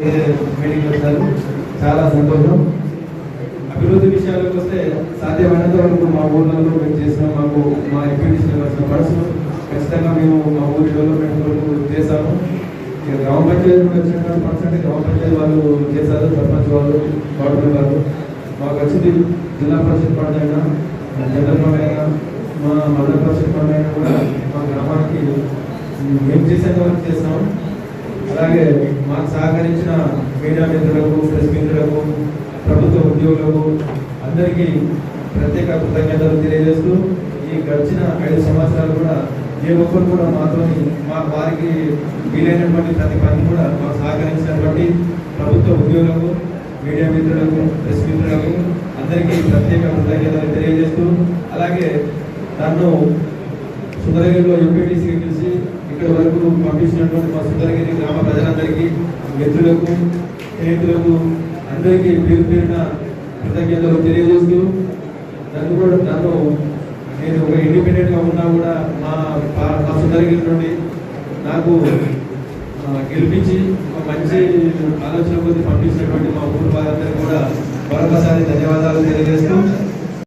Meeting వచ్చారు చాలా సంతోషం. అభివృద్ధి విషయాలకు వస్తే సాధ్యమైనంత వరకు మా ఊర్లలో మేము చేసిన మాకు మా ఎంపీటీసీలో వచ్చిన మనసు ఖచ్చితంగా మేము మా ఊరి డెవలప్మెంట్ వరకు చేశాము గ్రామ పంచాయతీ నుండి వచ్చిన పర్సెంట్ గ్రామ పంచాయతీ వాళ్ళు చేశారు సర్పంచ్ వాళ్ళు వార్డు మెంబర్లు మాకు వచ్చింది జిల్లా పరిషత్ ఫండ్ జనరల్ ఫండ్ అయినా మా మండల పరిషత్ ఫండ్ కూడా మా గ్రామానికి మేము చేసేంత వరకు చేస్తాము. అలాగే మాకు సహకరించిన మీడియా మిత్రులకు ప్రెస్ మిత్రులకు ప్రభుత్వ ఉద్యోగులకు అందరికీ ప్రత్యేక కృతజ్ఞతలు తెలియజేస్తూ ఈ గడిచిన ఐదు సంవత్సరాలు కూడా ఏ ఒక్కరు కూడా మాతో మా వారికి వీలైనటువంటి ప్రతి పని కూడా మాకు సహకరించినటువంటి ప్రభుత్వ ఉద్యోగులకు మీడియా మిత్రులకు ప్రెస్ మిత్రులకు అందరికీ ప్రత్యేక కృతజ్ఞతలు తెలియజేస్తూ అలాగే నన్ను సుందరగిరిలో ఎంపీటీసీ పిలిచి ఇక్కడ వరకు పంపించినటువంటి మా మిత్రులకు స్నేహితులకు అందరికీ పేరు పేరున కృతజ్ఞతలు తెలియజేస్తూ నన్ను కూడా నన్ను నేను ఒక ఇండిపెండెంట్గా ఉన్నా కూడా మా పా- మా సుందరగిరి నుండి నాకు గెలిపించి ఒక మంచి ఆలోచన కొద్ది పంపించినటువంటి మా ఊరు వారందరూ కూడా మరొకసారి ధన్యవాదాలు తెలియజేస్తూ